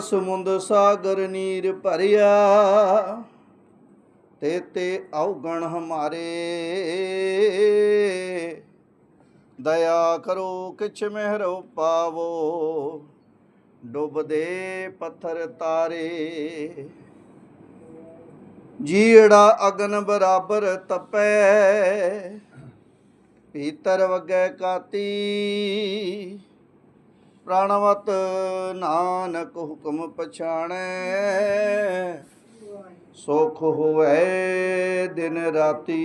ਸਮੁੰਦ ਸਾਗਰ ਨੀਰ ਭਰਿਆ, ਤੇ ਤੇ ਔਗਣ ਹਮਾਰੇ। ਦਇਆ ਕਰੋ, ਕਿਛ ਮਹਿਰੋ ਪਾਵੋ, ਡੁੱਬਦੇ ਪੱਥਰ ਤਾਰੇ। ਜੀੜਾ ਅਗਨ ਬਰਾਬਰ ਤਪੈ, ਪੀਤਰ ਵਗੈ ਕਾਤੀ। ਪ੍ਰਾਣਵਤ ਨਾਨਕ ਹੁਕਮ ਪਛਾਣੈ। ਸੁਖ ਹੋਵੇ ਦਿਨ ਰਾਤੀ।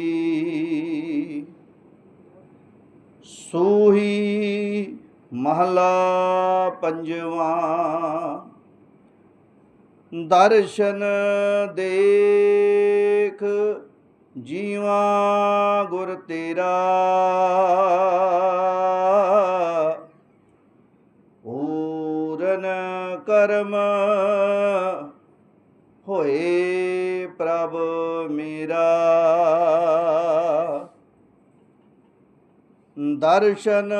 ਸੂਹੀ ਮਹਲਾ ਪੰਜਵਾ। ਦਰਸ਼ਨ ਦੇਖ ਜੀਵਾ ਗੁਰ ਤੇਰਾ। ਕਰਮ ਹੋਏ ਪ੍ਰਭ ਮੇਰਾ। ਦਰਸ਼ਨ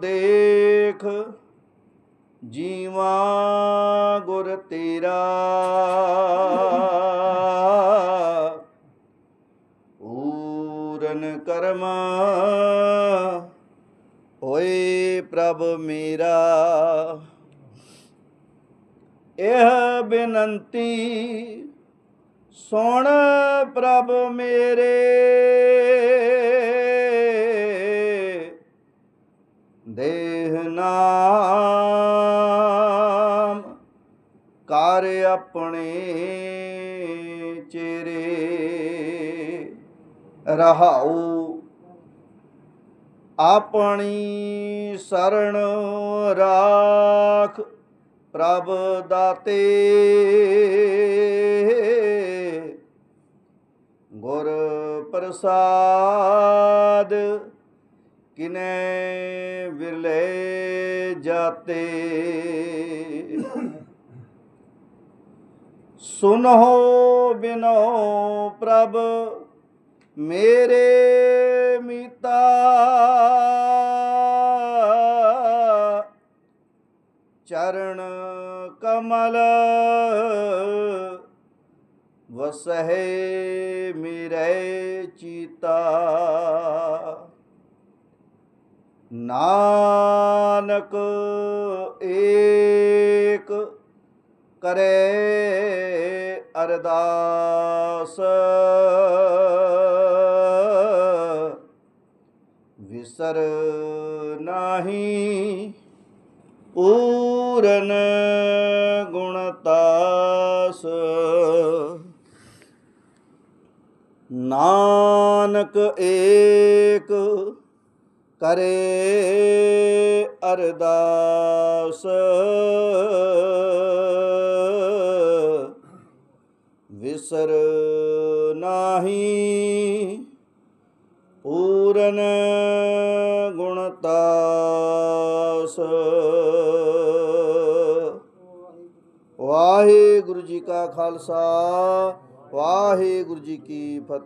ਦੇਖ ਜੀਵਾ ਗੁਰ ਤੇਰਾ। ਪੂਰਨ ਕਰਮ ਓਏ ਪ੍ਰਭ ਮੇਰਾ। ਇਹ ਬੇਨੰਤੀ ਸੁਣ ਪ੍ਰਭ ਮੇਰੇ। ਦੇਹ ਨਾਮ ਕਰ ਆਪਣੇ ਚਿਹਰੇ ਰਹਾਉ। ਆਪਣੀ ਸਰਣ ਰਾਖ ਪ੍ਰਭ ਦਾਤੇ। ਗੁਰ ਪ੍ਰਸਾਦ ਕਿਨੇ ਵਿਰਲੇ ਜਾਤੇ। ਸੁਨੋ ਬਿਨੋ ਪ੍ਰਭ ਮੇਰੇ ਮੀਤਾ। ਚਰਨ ਕਮਲ ਵਸਹਿ ਮੇਰੇ ਚੀਤਾ। ਨਾਨਕ ਏਕ ਕਰੇ ਅਰਦਾਸ। ਵਿਸਰ ਨਾਹੀ ਪੂਰਨ ਗੁਣਤਾਸ ਨਾਨਕ ਏਕ ਕਰੇ ਅਰਦਾਸ। ਵਿਸਰ ਨਾਹੀ ਪੂਰਨ ਗੁਣਤਾਸ ਵਾਹਿਗੁਰੂ ਜੀ ਕਾ ਖਾਲਸਾ ਵਾਹਿਗੁਰੂ ਜੀ ਕੀ ਫਤਿਹ।